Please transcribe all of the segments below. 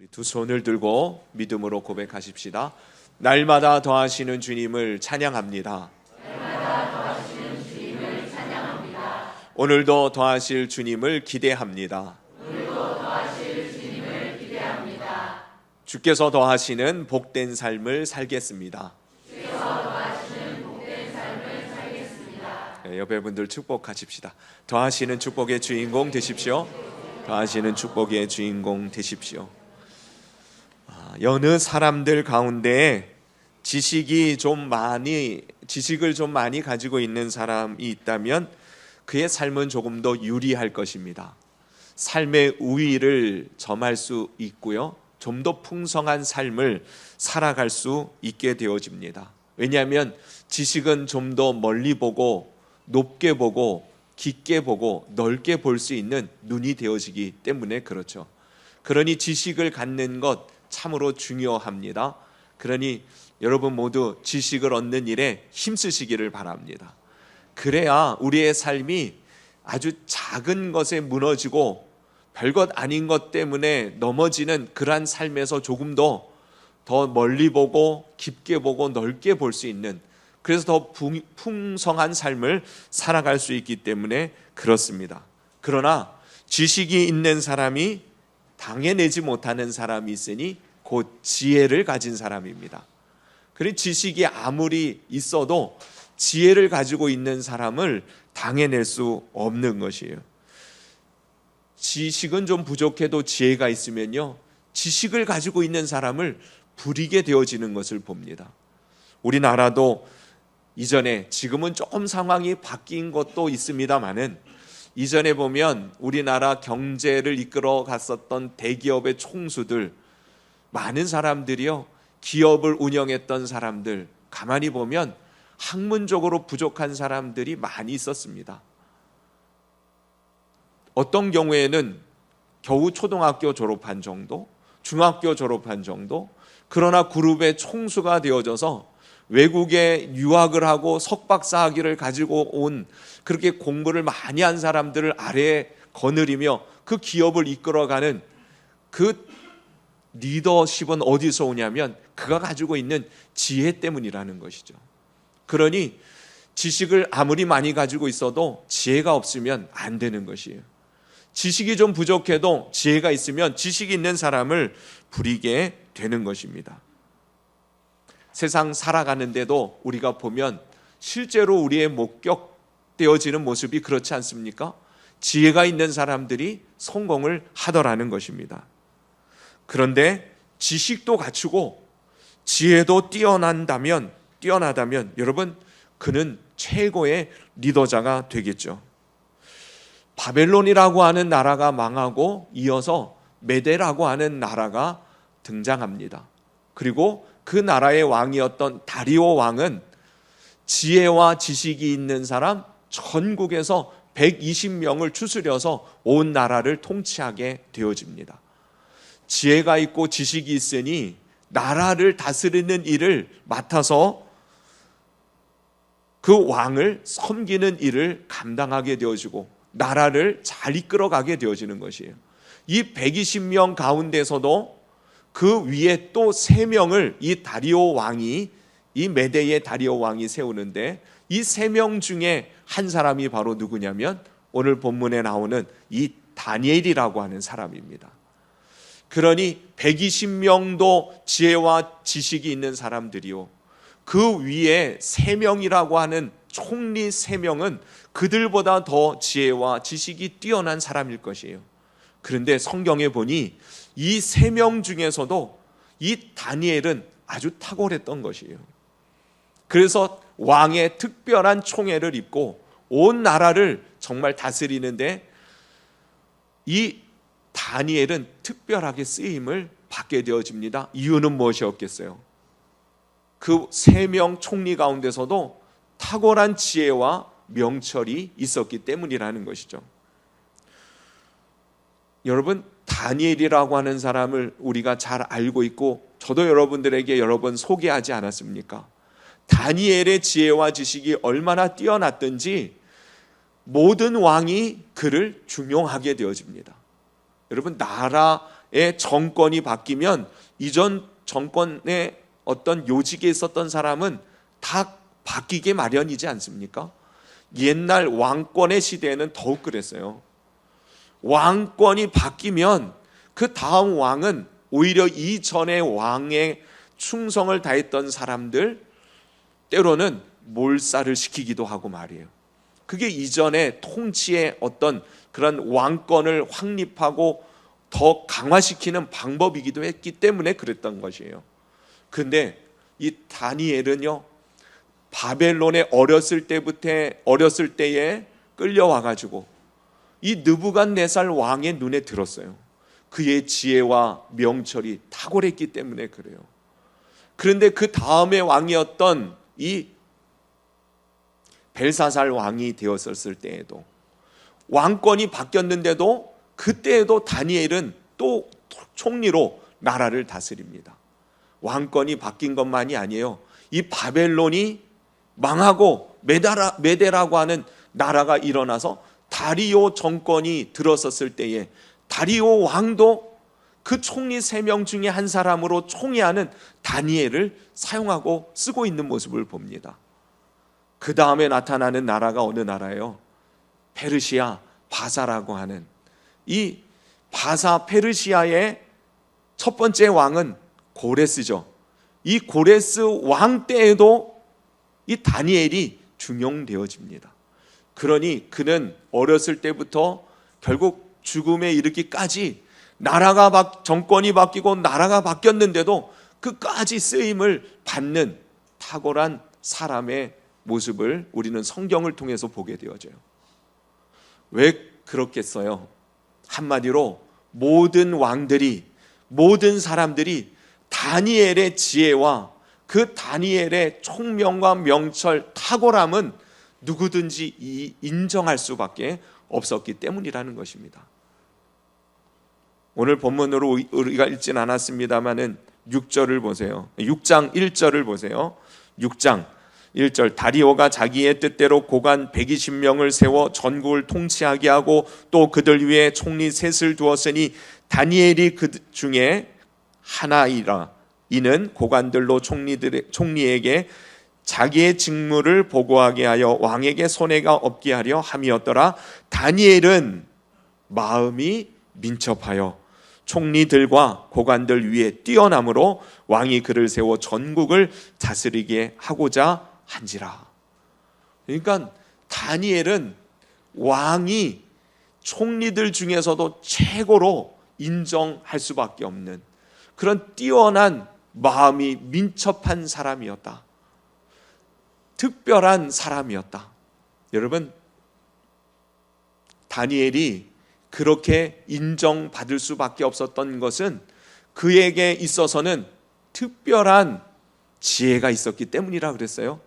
우리 두 손을 들고 믿음으로 고백하십시다. 날마다 더하시는 주님을 찬양합니다. 오늘도 더하실 주님을 기대합니다. 주께서 더하시는 복된 삶을 살겠습니다. 네, 옆에 분들 축복하십시다. 더하시는 축복의 주인공 되십시오. 더하시는 축복의 주인공 되십시오. 아, 여느 사람들 가운데 지식이 좀 많이 지식을 좀 많이 가지고 있는 사람이 있다면 그의 삶은 조금 더 유리할 것입니다. 삶의 우위를 점할 수 있고요. 좀 더 풍성한 삶을 살아갈 수 있게 되어집니다. 왜냐하면 지식은 좀 더 멀리 보고 높게 보고 깊게 보고 넓게 볼 수 있는 눈이 되어지기 때문에 그렇죠. 그러니 지식을 갖는 것 참으로 중요합니다. 그러니 여러분 모두 지식을 얻는 일에 힘쓰시기를 바랍니다. 그래야 우리의 삶이 아주 작은 것에 무너지고 별것 아닌 것 때문에 넘어지는 그러한 삶에서 조금 더 더 멀리 보고 깊게 보고 넓게 볼 수 있는 그래서 더 풍- 풍성한 삶을 살아갈 수 있기 때문에 그렇습니다. 그러나 지식이 있는 사람이 당해내지 못하는 사람이 있으니 곧 지혜를 가진 사람입니다. 그리 지식이 아무리 있어도 지혜를 가지고 있는 사람을 당해낼 수 없는 것이에요. 지식은 좀 부족해도 지혜가 있으면요. 지식을 가지고 있는 사람을 부리게 되어지는 것을 봅니다. 우리나라도 이전에 지금은 조금 상황이 바뀐 것도 있습니다만은 이전에 보면 우리나라 경제를 이끌어 갔었던 대기업의 총수들 많은 사람들이요 기업을 운영했던 사람들 가만히 보면 학문적으로 부족한 사람들이 많이 있었습니다. 어떤 경우에는 겨우 초등학교 졸업한 정도, 중학교 졸업한 정도, 그러나 그룹의 총수가 되어져서 외국에 유학을 하고 석박사 학위를 가지고 온 그렇게 공부를 많이 한 사람들을 아래에 거느리며 그 기업을 이끌어가는 그 리더십은 어디서 오냐면 그가 가지고 있는 지혜 때문이라는 것이죠. 그러니 지식을 아무리 많이 가지고 있어도 지혜가 없으면 안 되는 것이에요. 지식이 좀 부족해도 지혜가 있으면 지식이 있는 사람을 부리게 되는 것입니다. 세상 살아가는데도 우리가 보면 실제로 우리의 목격되어지는 모습이 그렇지 않습니까? 지혜가 있는 사람들이 성공을 하더라는 것입니다. 그런데 지식도 갖추고 지혜도 뛰어난다면 뛰어나다면 여러분 그는 최고의 리더자가 되겠죠. 바벨론이라고 하는 나라가 망하고 이어서 메데라고 하는 나라가 등장합니다. 그리고 그 나라의 왕이었던 다리오 왕은 지혜와 지식이 있는 사람 전국에서 120명을 추스려서 온 나라를 통치하게 되어집니다. 지혜가 있고 지식이 있으니 나라를 다스리는 일을 맡아서 그 왕을 섬기는 일을 감당하게 되어지고 나라를 잘 이끌어가게 되어지는 것이에요. 이 120명 가운데서도 그 위에 또 세 명을 이 다리오 왕이 이 메대의 다리오 왕이 세우는데 이 세 명 중에 한 사람이 바로 누구냐면 오늘 본문에 나오는 이 다니엘이라고 하는 사람입니다. 그러니 120명도 지혜와 지식이 있는 사람들이요. 그 위에 세 명이라고 하는 총리 세 명은 그들보다 더 지혜와 지식이 뛰어난 사람일 것이에요. 그런데 성경에 보니 이 세 명 중에서도 이 다니엘은 아주 탁월했던 것이에요. 그래서 왕의 특별한 총애를 입고 온 나라를 정말 다스리는데 이 다니엘은 특별하게 쓰임을 받게 되어집니다. 이유는 무엇이었겠어요? 그 세 명 총리 가운데서도 탁월한 지혜와 명철이 있었기 때문이라는 것이죠. 여러분 다니엘이라고 하는 사람을 우리가 잘 알고 있고 저도 여러분들에게 여러 번 소개하지 않았습니까? 다니엘의 지혜와 지식이 얼마나 뛰어났든지 모든 왕이 그를 중용하게 되어집니다. 여러분 나라 나라의 정권이 바뀌면 이전 정권의 어떤 요직에 있었던 사람은 다 바뀌게 마련이지 않습니까? 옛날 왕권의 시대에는 더욱 그랬어요. 왕권이 바뀌면 그 다음 왕은 오히려 이전의 왕의 충성을 다했던 사람들 때로는 몰살을 시키기도 하고 말이에요. 그게 이전의 통치의 어떤 그런 왕권을 확립하고 더 강화시키는 방법이기도 했기 때문에 그랬던 것이에요. 근데 이 다니엘은요. 바벨론에 어렸을 때부터 어렸을 때에 끌려와 가지고 이 느부갓네살 왕의 눈에 들었어요. 그의 지혜와 명철이 탁월했기 때문에 그래요. 그런데 그 다음에 왕이었던 이 벨사살 왕이 되었었을 때에도 왕권이 바뀌었는데도 그때에도 다니엘은 또 총리로 나라를 다스립니다. 왕권이 바뀐 것만이 아니에요. 이 바벨론이 망하고 메데라고 하는 나라가 일어나서 다리오 정권이 들어섰을 때에 다리오 왕도 그 총리 세 명 중에 한 사람으로 총애하는 다니엘을 사용하고 쓰고 있는 모습을 봅니다. 그 다음에 나타나는 나라가 어느 나라예요? 페르시아 바사라고 하는 이 바사 페르시아의 첫 번째 왕은 고레스죠. 이 고레스 왕 때에도 이 다니엘이 중용되어집니다. 그러니 그는 어렸을 때부터 결국 죽음에 이르기까지 나라가 바, 정권이 바뀌고 나라가 바뀌었는데도 끝까지 쓰임을 받는 탁월한 사람의 모습을 우리는 성경을 통해서 보게 되어져요. 왜 그렇겠어요? 한마디로 모든 왕들이 모든 사람들이 다니엘의 지혜와 그 다니엘의 총명과 명철 탁월함은 누구든지 인정할 수밖에 없었기 때문이라는 것입니다. 오늘 본문으로 우리가 읽진 않았습니다만은 6절을 보세요. 6장 1절을 보세요. 6장 1절 다리오가 자기의 뜻대로 고관 120명을 세워 전국을 통치하게 하고 또 그들 위에 총리 셋을 두었으니 다니엘이 그 중에 하나이라 이는 고관들로 총리들 총리에게 자기의 직무를 보고하게 하여 왕에게 손해가 없게 하려 함이었더라 다니엘은 마음이 민첩하여 총리들과 고관들 위에 뛰어남으로 왕이 그를 세워 전국을 다스리게 하고자 한지라. 그러니까 다니엘은 왕이 총리들 중에서도 최고로 인정할 수밖에 없는 그런 뛰어난 마음이 민첩한 사람이었다. 특별한 사람이었다. 여러분, 다니엘이 그렇게 인정받을 수밖에 없었던 것은 그에게 있어서는 특별한 지혜가 있었기 때문이라 그랬어요.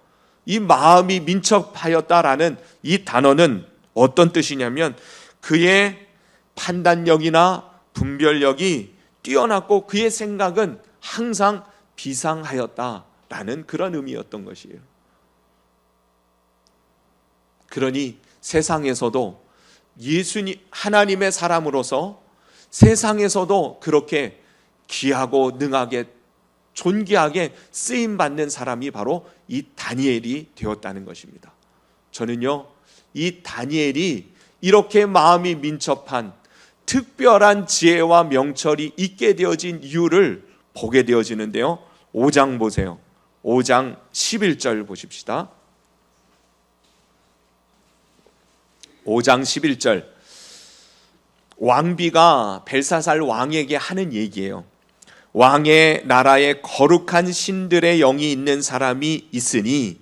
이 마음이 민첩하였다라는 이 단어는 어떤 뜻이냐면 그의 판단력이나 분별력이 뛰어났고 그의 생각은 항상 비상하였다라는 그런 의미였던 것이에요. 그러니 세상에서도 예수님 하나님의 사람으로서 세상에서도 그렇게 귀하고 능하게 존귀하게 쓰임 받는 사람이 바로 이 다니엘이 되었다는 것입니다. 저는요, 이 다니엘이 이렇게 마음이 민첩한 특별한 지혜와 명철이 있게 되어진 이유를 보게 되어지는데요. 5장 보세요. 5장 11절 보십시다. 5장 11절. 왕비가 벨사살 왕에게 하는 얘기예요. 왕의 나라에 거룩한 신들의 영이 있는 사람이 있으니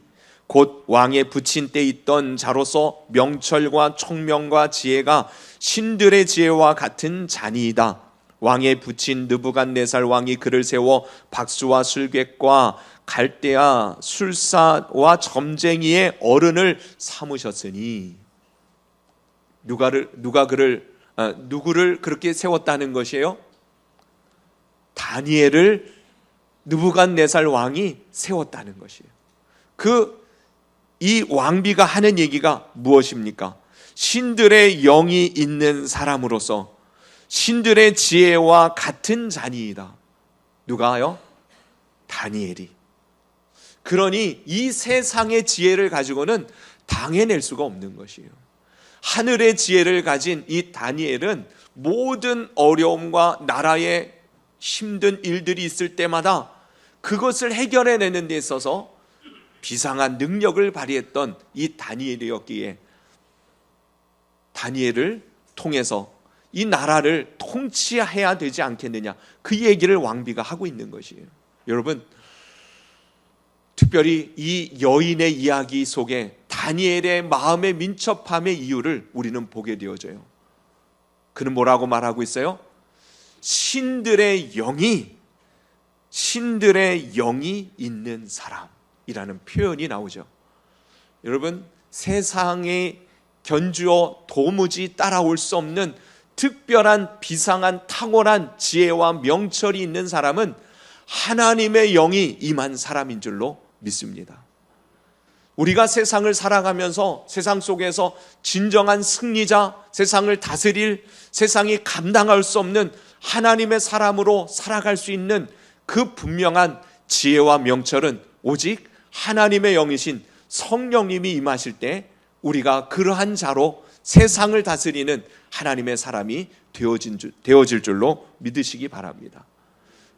곧 왕의 붙인 때 있던 자로서 명철과 총명과 지혜가 신들의 지혜와 같은 자니이다. 왕의 붙인 느부갓네살 왕이 그를 세워 박수와 술객과 갈대아 술사와 점쟁이의 어른을 삼으셨으니 누가를 누가 그를 아, 누구를 그렇게 세웠다는 것이에요? 다니엘을 느부갓네살 왕이 세웠다는 것이에요. 그 이 왕비가 하는 얘기가 무엇입니까? 신들의 영이 있는 사람으로서 신들의 지혜와 같은 자니이다. 누가요? 다니엘이. 그러니 이 세상의 지혜를 가지고는 당해낼 수가 없는 것이에요. 하늘의 지혜를 가진 이 다니엘은 모든 어려움과 나라의 힘든 일들이 있을 때마다 그것을 해결해내는 데 있어서 비상한 능력을 발휘했던 이 다니엘이었기에 다니엘을 통해서 이 나라를 통치해야 되지 않겠느냐 그 얘기를 왕비가 하고 있는 것이에요. 여러분 특별히 이 여인의 이야기 속에 다니엘의 마음의 민첩함의 이유를 우리는 보게 되어져요. 그는 뭐라고 말하고 있어요? 신들의 영이 신들의 영이 있는 사람이라는 표현이 나오죠. 여러분 세상에 견주어 도무지 따라올 수 없는 특별한 비상한 탁월한 지혜와 명철이 있는 사람은 하나님의 영이 임한 사람인 줄로 믿습니다. 우리가 세상을 살아가면서 세상 속에서 진정한 승리자, 세상을 다스릴, 세상이 감당할 수 없는 하나님의 사람으로 살아갈 수 있는 그 분명한 지혜와 명철은 오직 하나님의 영이신 성령님이 임하실 때 우리가 그러한 자로 세상을 다스리는 하나님의 사람이 되어진 줄, 되어질 줄로 믿으시기 바랍니다.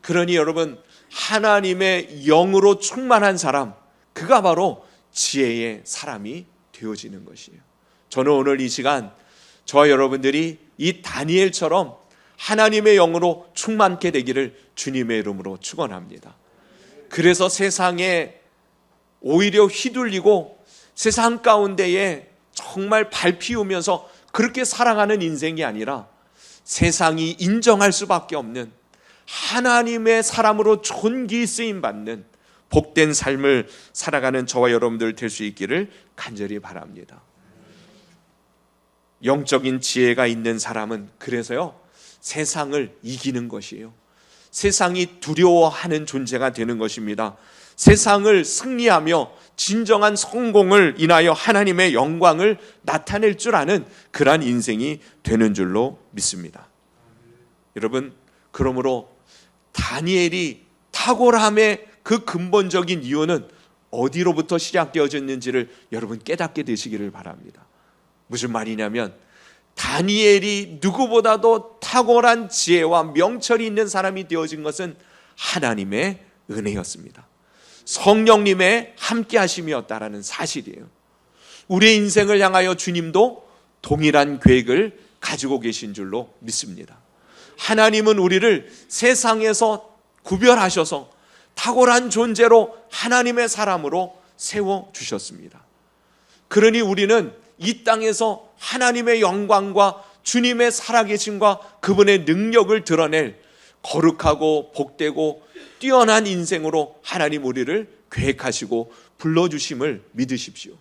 그러니 여러분 하나님의 영으로 충만한 사람 그가 바로 지혜의 사람이 되어지는 것이에요. 저는 오늘 이 시간 저와 여러분들이 이 다니엘처럼 하나님의 영으로 충만케 되기를 주님의 이름으로 축원합니다. 그래서 세상에 오히려 휘둘리고 세상 가운데에 정말 밟히우면서 그렇게 살아가는 인생이 아니라 세상이 인정할 수밖에 없는 하나님의 사람으로 존귀 쓰임 받는 복된 삶을 살아가는 저와 여러분들 될 수 있기를 간절히 바랍니다. 영적인 지혜가 있는 사람은 그래서요 세상을 이기는 것이에요. 세상이 두려워하는 존재가 되는 것입니다. 세상을 승리하며 진정한 성공을 인하여 하나님의 영광을 나타낼 줄 아는 그러한 인생이 되는 줄로 믿습니다. 여러분, 그러므로 다니엘이 탁월함의 그 근본적인 이유는 어디로부터 시작되어졌는지를 여러분 깨닫게 되시기를 바랍니다. 무슨 말이냐면 다니엘이 누구보다도 탁월한 지혜와 명철이 있는 사람이 되어진 것은 하나님의 은혜였습니다. 성령님의 함께 하심이었다라는 사실이에요. 우리의 인생을 향하여 주님도 동일한 계획을 가지고 계신 줄로 믿습니다. 하나님은 우리를 세상에서 구별하셔서 탁월한 존재로 하나님의 사람으로 세워 주셨습니다. 그러니 우리는 이 땅에서 하나님의 영광과 주님의 살아계심과 그분의 능력을 드러낼 거룩하고 복되고 뛰어난 인생으로 하나님 우리를 계획하시고 불러주심을 믿으십시오.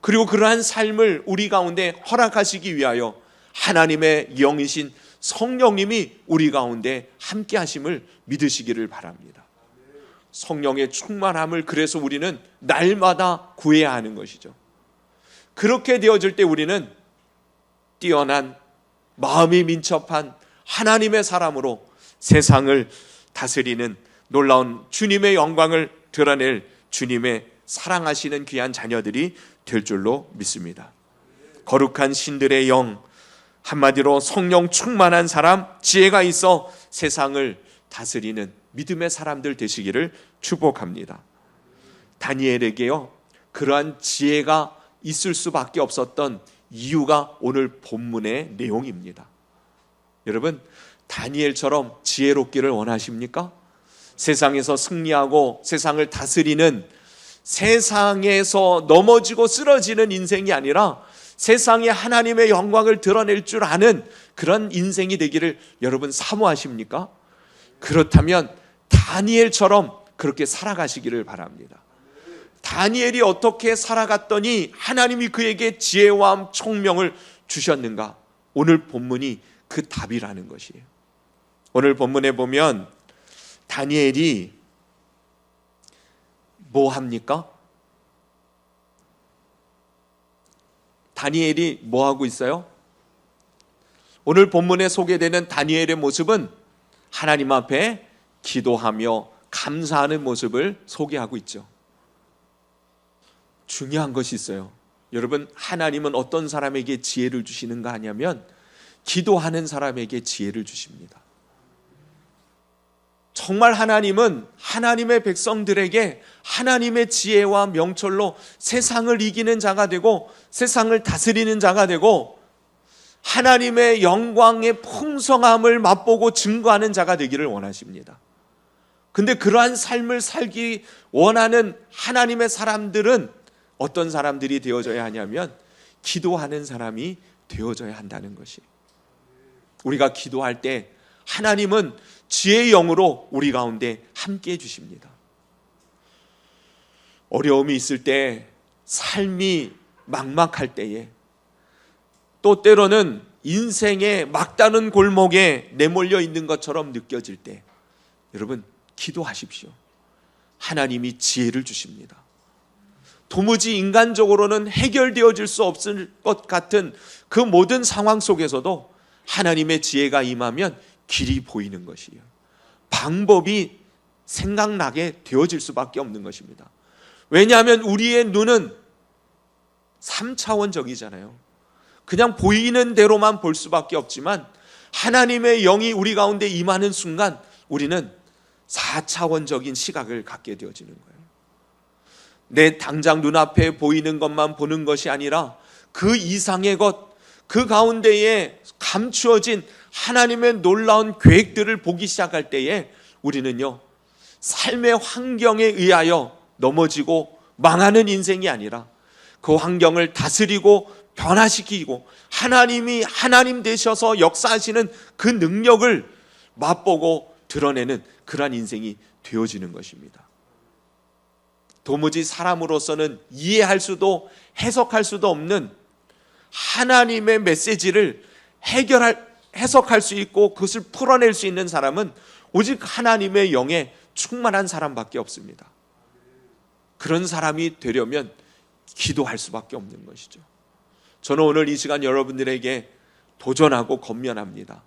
그리고 그러한 삶을 우리 가운데 허락하시기 위하여 하나님의 영이신 성령님이 우리 가운데 함께 하심을 믿으시기를 바랍니다. 성령의 충만함을 그래서 우리는 날마다 구해야 하는 것이죠. 그렇게 되어질 때 우리는 뛰어난 마음이 민첩한 하나님의 사람으로 세상을 다스리는 놀라운 주님의 영광을 드러낼 주님의 사랑하시는 귀한 자녀들이 될 줄로 믿습니다. 거룩한 신들의 영, 한마디로 성령 충만한 사람, 지혜가 있어 세상을 다스리는 믿음의 사람들 되시기를 축복합니다. 다니엘에게요, 그러한 지혜가 있을 수밖에 없었던 이유가 오늘 본문의 내용입니다. 여러분, 다니엘처럼 지혜롭기를 원하십니까? 세상에서 승리하고 세상을 다스리는 세상에서 넘어지고 쓰러지는 인생이 아니라 세상에 하나님의 영광을 드러낼 줄 아는 그런 인생이 되기를 여러분 사모하십니까? 그렇다면 다니엘처럼 그렇게 살아가시기를 바랍니다. 다니엘이 어떻게 살아갔더니 하나님이 그에게 지혜와 총명을 주셨는가? 오늘 본문이 그 답이라는 것이에요. 오늘 본문에 보면 다니엘이 뭐 합니까? 다니엘이 뭐 하고 있어요? 오늘 본문에 소개되는 다니엘의 모습은 하나님 앞에 기도하며 감사하는 모습을 소개하고 있죠. 중요한 것이 있어요. 여러분, 하나님은 어떤 사람에게 지혜를 주시는가 하냐면 기도하는 사람에게 지혜를 주십니다. 정말 하나님은 하나님의 백성들에게 하나님의 지혜와 명철로 세상을 이기는 자가 되고 세상을 다스리는 자가 되고 하나님의 영광의 풍성함을 맛보고 증거하는 자가 되기를 원하십니다. 근데 그러한 삶을 살기 원하는 하나님의 사람들은 어떤 사람들이 되어져야 하냐면 기도하는 사람이 되어져야 한다는 것이. 우리가 기도할 때 하나님은 지혜의 영으로 우리 가운데 함께 해 주십니다. 어려움이 있을 때, 삶이 막막할 때에, 또 때로는 인생의 막다른 골목에 내몰려 있는 것처럼 느껴질 때, 여러분, 기도하십시오. 하나님이 지혜를 주십니다. 도무지 인간적으로는 해결되어질 수 없을 것 같은 그 모든 상황 속에서도 하나님의 지혜가 임하면 길이 보이는 것이에요. 방법이 생각나게 되어질 수밖에 없는 것입니다. 왜냐하면 우리의 눈은 3차원적이잖아요. 그냥 보이는 대로만 볼 수밖에 없지만 하나님의 영이 우리 가운데 임하는 순간 우리는 4차원적인 시각을 갖게 되어지는 거예요. 내 당장 눈앞에 보이는 것만 보는 것이 아니라 그 이상의 것, 그 가운데에 감추어진 하나님의 놀라운 계획들을 보기 시작할 때에 우리는요, 삶의 환경에 의하여 넘어지고 망하는 인생이 아니라 그 환경을 다스리고 변화시키고 하나님이 하나님 되셔서 역사하시는 그 능력을 맛보고 드러내는 그러한 인생이 되어지는 것입니다. 도무지 사람으로서는 이해할 수도 해석할 수도 없는 하나님의 메시지를 해결할 해석할 수 있고 그것을 풀어낼 수 있는 사람은 오직 하나님의 영에 충만한 사람밖에 없습니다. 그런 사람이 되려면 기도할 수밖에 없는 것이죠. 저는 오늘 이 시간 여러분들에게 도전하고 건면합니다.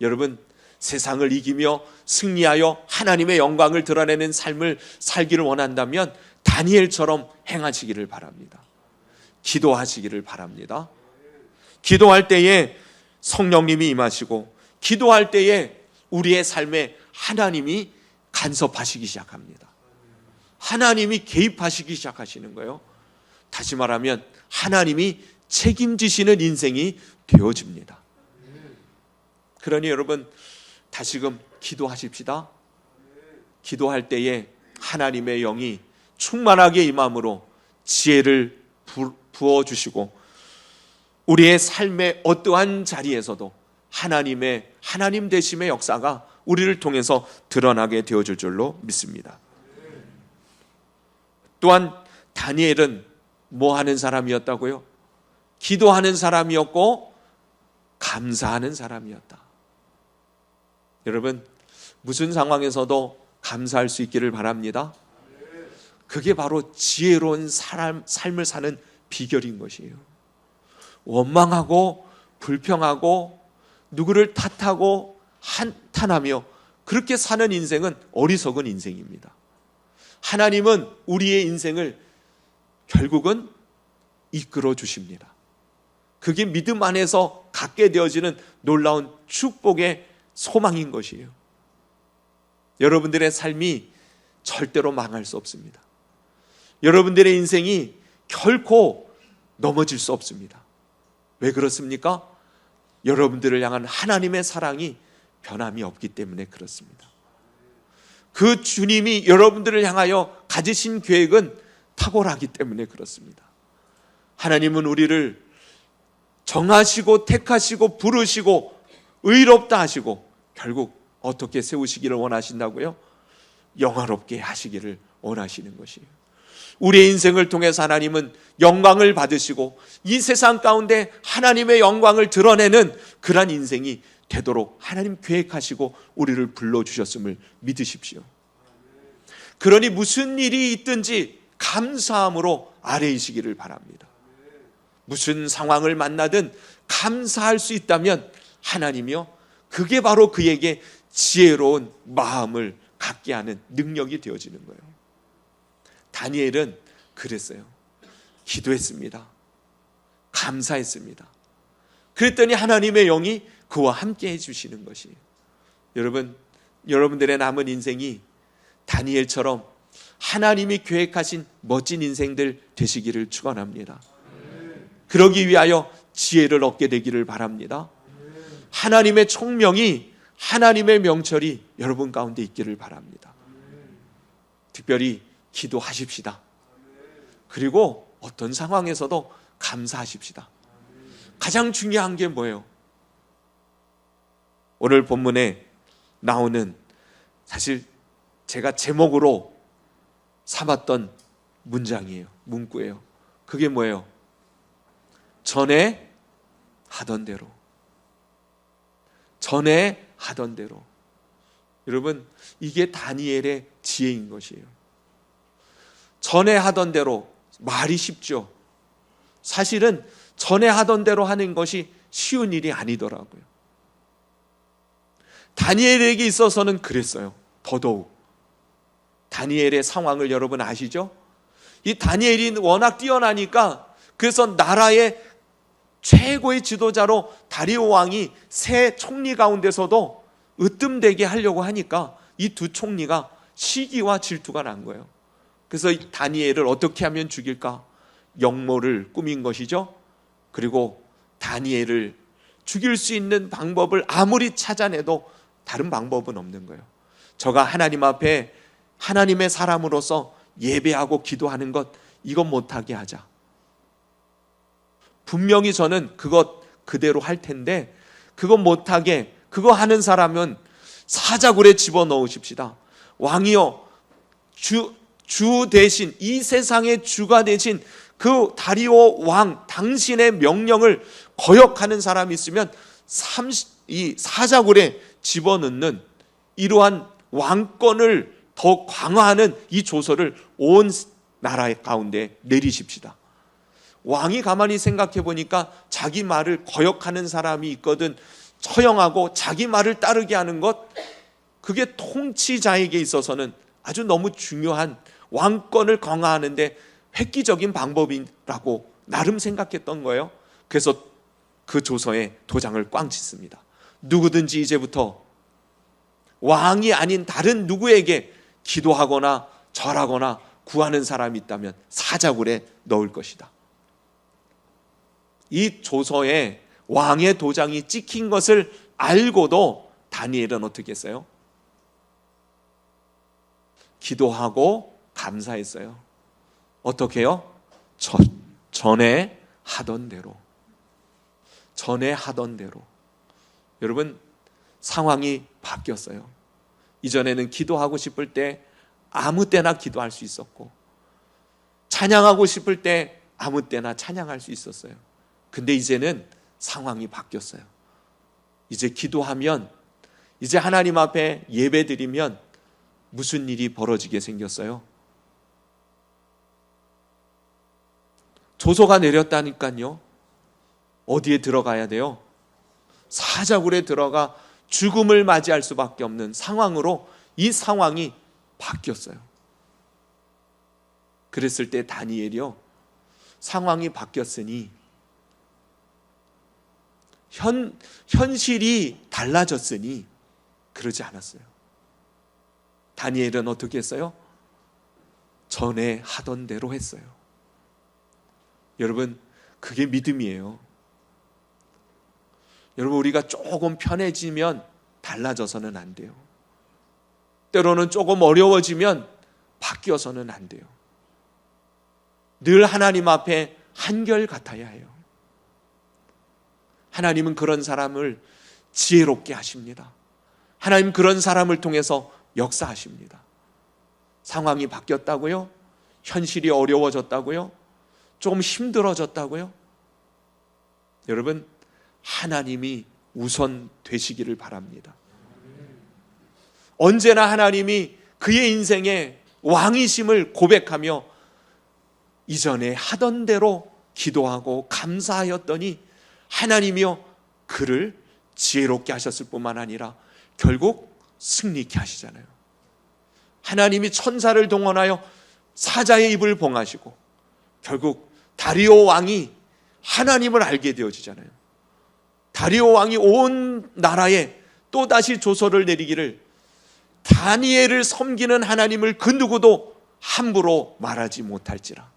여러분, 세상을 이기며 승리하여 하나님의 영광을 드러내는 삶을 살기를 원한다면 다니엘처럼 행하시기를 바랍니다. 기도하시기를 바랍니다. 기도할 때에 성령님이 임하시고 기도할 때에 우리의 삶에 하나님이 간섭하시기 시작합니다. 하나님이 개입하시기 시작하시는 거예요. 다시 말하면 하나님이 책임지시는 인생이 되어집니다. 그러니 여러분 다시금 기도하십시다. 기도할 때에 하나님의 영이 충만하게 임함으로 지혜를 부어 주시고 우리의 삶의 어떠한 자리에서도 하나님의 하나님 되심의 역사가 우리를 통해서 드러나게 되어질 줄로 믿습니다. 또한 다니엘은 뭐 하는 사람이었다고요? 기도하는 사람이었고 감사하는 사람이었다. 여러분 무슨 상황에서도 감사할 수 있기를 바랍니다. 그게 바로 지혜로운 사람 삶을 사는 비결인 것이에요. 원망하고 불평하고 누구를 탓하고 한탄하며 그렇게 사는 인생은 어리석은 인생입니다. 하나님은 우리의 인생을 결국은 이끌어 주십니다. 그게 믿음 안에서 갖게 되어지는 놀라운 축복의 소망인 것이에요. 여러분들의 삶이 절대로 망할 수 없습니다. 여러분들의 인생이 결코 넘어질 수 없습니다. 왜 그렇습니까? 여러분들을 향한 하나님의 사랑이 변함이 없기 때문에 그렇습니다. 그 주님이 여러분들을 향하여 가지신 계획은 탁월하기 때문에 그렇습니다. 하나님은 우리를 정하시고 택하시고 부르시고 의롭다 하시고 결국 어떻게 세우시기를 원하신다고요? 영화롭게 하시기를 원하시는 것이에요. 우리의 인생을 통해서 하나님은 영광을 받으시고 이 세상 가운데 하나님의 영광을 드러내는 그러한 인생이 되도록 하나님 계획하시고 우리를 불러주셨음을 믿으십시오. 그러니 무슨 일이 있든지 감사함으로 아래이시기를 바랍니다. 무슨 상황을 만나든 감사할 수 있다면 하나님이요. 그게 바로 그에게 지혜로운 마음을 갖게 하는 능력이 되어지는 거예요. 다니엘은 그랬어요. 기도했습니다. 감사했습니다. 그랬더니 하나님의 영이 그와 함께 해주시는 것이에요. 여러분, 여러분들의 남은 인생이 다니엘처럼 하나님이 계획하신 멋진 인생들 되시기를 축원합니다. 그러기 위하여 지혜를 얻게 되기를 바랍니다. 하나님의 총명이 하나님의 명철이 여러분 가운데 있기를 바랍니다. 특별히 기도하십시다. 그리고 어떤 상황에서도 감사하십시다. 가장 중요한 게 뭐예요? 오늘 본문에 나오는 사실 제가 제목으로 삼았던 문장이에요. 문구예요. 그게 뭐예요? 전에 하던 대로. 전에 하던 대로. 여러분, 이게 다니엘의 지혜인 것이에요. 전에 하던 대로 말이 쉽죠. 사실은 전에 하던 대로 하는 것이 쉬운 일이 아니더라고요. 다니엘에게 있어서는 그랬어요. 더더욱. 다니엘의 상황을 여러분 아시죠? 이 다니엘이 워낙 뛰어나니까 그래서 나라의 최고의 지도자로 다리오 왕이 새 총리 가운데서도 으뜸되게 하려고 하니까 이 두 총리가 시기와 질투가 난 거예요. 그래서 이 다니엘을 어떻게 하면 죽일까? 역모를 꾸민 것이죠. 그리고 다니엘을 죽일 수 있는 방법을 아무리 찾아내도 다른 방법은 없는 거예요. 저가 하나님 앞에 하나님의 사람으로서 예배하고 기도하는 것 이것 못하게 하자. 분명히 저는 그것 그대로 할 텐데 그것 못하게 그거 하는 사람은 사자굴에 집어넣으십시다. 왕이여 주, 주 대신 이 세상의 주가 되신 그 다리오 왕 당신의 명령을 거역하는 사람이 있으면 30, 이 사자굴에 집어넣는 이러한 왕권을 더 강화하는 이 조서를 온 나라 가운데 내리십시다. 왕이 가만히 생각해 보니까 자기 말을 거역하는 사람이 있거든 처형하고 자기 말을 따르게 하는 것 그게 통치자에게 있어서는 아주 너무 중요한 왕권을 강화하는데 획기적인 방법이라고 나름 생각했던 거예요. 그래서 그 조서에 도장을 꽝 짓습니다. 누구든지 이제부터 왕이 아닌 다른 누구에게 기도하거나 절하거나 구하는 사람이 있다면 사자굴에 넣을 것이다. 이 조서에 왕의 도장이 찍힌 것을 알고도 다니엘은 어떻게 했어요? 기도하고 감사했어요. 어떻게요? 전, 전에 하던 대로. 전에 하던 대로. 여러분, 상황이 바뀌었어요. 이전에는 기도하고 싶을 때 아무 때나 기도할 수 있었고, 찬양하고 싶을 때 아무 때나 찬양할 수 있었어요. 근데 이제는 상황이 바뀌었어요. 이제 기도하면, 이제 하나님 앞에 예배 드리면 무슨 일이 벌어지게 생겼어요? 조소가 내렸다니까요. 어디에 들어가야 돼요? 사자굴에 들어가 죽음을 맞이할 수밖에 없는 상황으로 이 상황이 바뀌었어요. 그랬을 때 다니엘이요. 상황이 바뀌었으니 현, 현실이 달라졌으니 그러지 않았어요. 다니엘은 어떻게 했어요? 전에 하던 대로 했어요. 여러분, 그게 믿음이에요. 여러분, 우리가 조금 편해지면 달라져서는 안 돼요. 때로는 조금 어려워지면 바뀌어서는 안 돼요. 늘 하나님 앞에 한결 같아야 해요. 하나님은 그런 사람을 지혜롭게 하십니다. 하나님 그런 사람을 통해서 역사하십니다. 상황이 바뀌었다고요? 현실이 어려워졌다고요? 조금 힘들어졌다고요? 여러분, 하나님이 우선 되시기를 바랍니다. 언제나 하나님이 그의 인생에 왕이심을 고백하며 이전에 하던 대로 기도하고 감사하였더니 하나님이여 그를 지혜롭게 하셨을 뿐만 아니라 결국 승리케 하시잖아요. 하나님이 천사를 동원하여 사자의 입을 봉하시고 결국 다리오 왕이 하나님을 알게 되어지잖아요. 다리오 왕이 온 나라에 또 다시 조서를 내리기를 다니엘을 섬기는 하나님을 그 누구도 함부로 말하지 못할지라.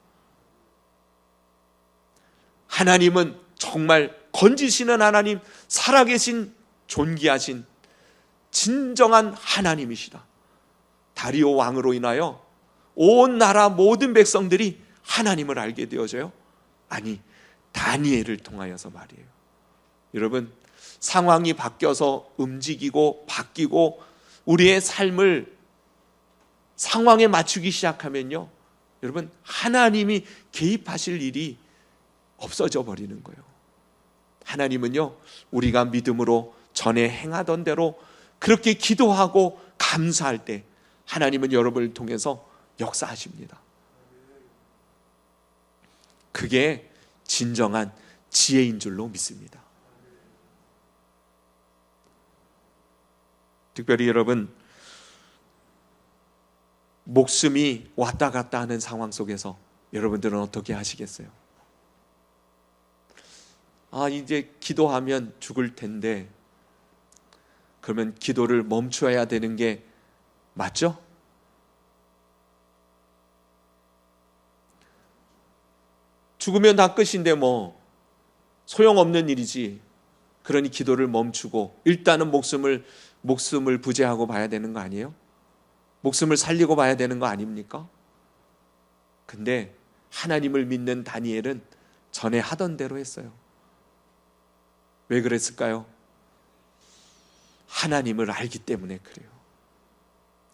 하나님은 정말 건지시는 하나님, 살아계신 존귀하신 진정한 하나님이시다. 다리오 왕으로 인하여 온 나라 모든 백성들이 하나님을 알게 되어져요. 아니, 다니엘을 통하여서 말이에요. 여러분, 상황이 바뀌어서 움직이고 바뀌고 우리의 삶을 상황에 맞추기 시작하면요. 여러분, 하나님이 개입하실 일이 없어져 버리는 거예요. 하나님은요, 우리가 믿음으로 전에 행하던 대로 그렇게 기도하고 감사할 때 하나님은 여러분을 통해서 역사하십니다. 그게 진정한 지혜인 줄로 믿습니다. 특별히 여러분, 목숨이 왔다 갔다 하는 상황 속에서 여러분들은 어떻게 하시겠어요? 아, 이제 기도하면 죽을 텐데, 그러면 기도를 멈춰야 되는 게 맞죠? 죽으면 다 끝인데 뭐 소용없는 일이지. 그러니 기도를 멈추고 일단은 목숨을 목숨을 부재하고 봐야 되는 거 아니에요? 목숨을 살리고 봐야 되는 거 아닙니까? 근데 하나님을 믿는 다니엘은 전에 하던 대로 했어요. 왜 그랬을까요? 하나님을 알기 때문에 그래요.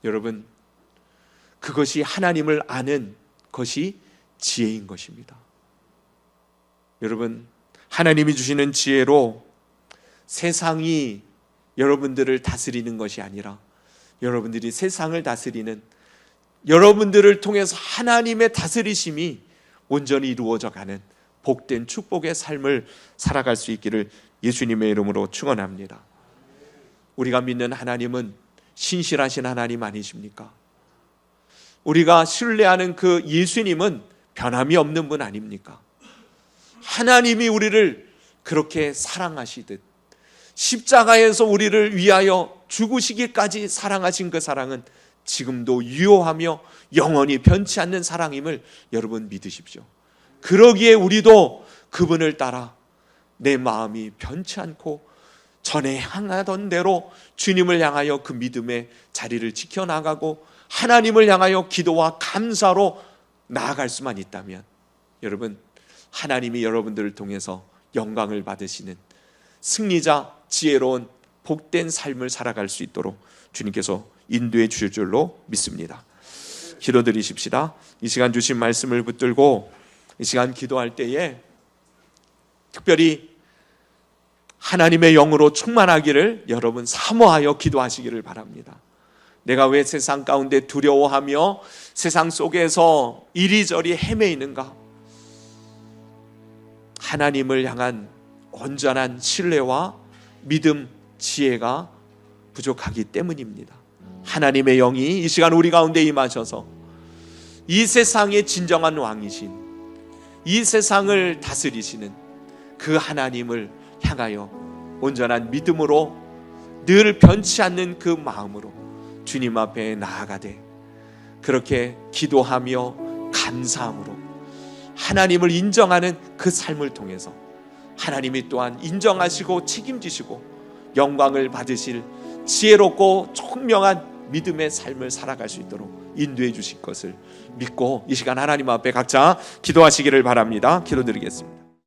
여러분, 그것이 하나님을 아는 것이 지혜인 것입니다. 여러분, 하나님이 주시는 지혜로 세상이 여러분들을 다스리는 것이 아니라 여러분들이 세상을 다스리는 여러분들을 통해서 하나님의 다스리심이 온전히 이루어져 가는 복된 축복의 삶을 살아갈 수 있기를 예수님의 이름으로 축원합니다. 우리가 믿는 하나님은 신실하신 하나님 아니십니까? 우리가 신뢰하는 그 예수님은 변함이 없는 분 아닙니까? 하나님이 우리를 그렇게 사랑하시듯 십자가에서 우리를 위하여 죽으시기까지 사랑하신 그 사랑은 지금도 유효하며 영원히 변치 않는 사랑임을 여러분 믿으십시오. 그러기에 우리도 그분을 따라 내 마음이 변치 않고 전에 향하던 대로 주님을 향하여 그 믿음의 자리를 지켜나가고 하나님을 향하여 기도와 감사로 나아갈 수만 있다면 여러분 하나님이 여러분들을 통해서 영광을 받으시는 승리자 지혜로운 복된 삶을 살아갈 수 있도록 주님께서 인도해 주실 줄로 믿습니다. 기도드리십시다. 이 시간 주신 말씀을 붙들고 이 시간 기도할 때에 특별히 하나님의 영으로 충만하기를 여러분 사모하여 기도하시기를 바랍니다. 내가 왜 세상 가운데 두려워하며 세상 속에서 이리저리 헤매이는가? 하나님을 향한 온전한 신뢰와 믿음, 지혜가 부족하기 때문입니다. 하나님의 영이 이 시간 우리 가운데 임하셔서 이 세상의 진정한 왕이신 이 세상을 다스리시는 그 하나님을 향하여 온전한 믿음으로 늘 변치 않는 그 마음으로 주님 앞에 나아가되 그렇게 기도하며 감사함으로 하나님을 인정하는 그 삶을 통해서 하나님이 또한 인정하시고 책임지시고 영광을 받으실 지혜롭고 총명한 믿음의 삶을 살아갈 수 있도록 인도해 주실 것을 믿고 이 시간 하나님 앞에 각자 기도하시기를 바랍니다. 기도드리겠습니다.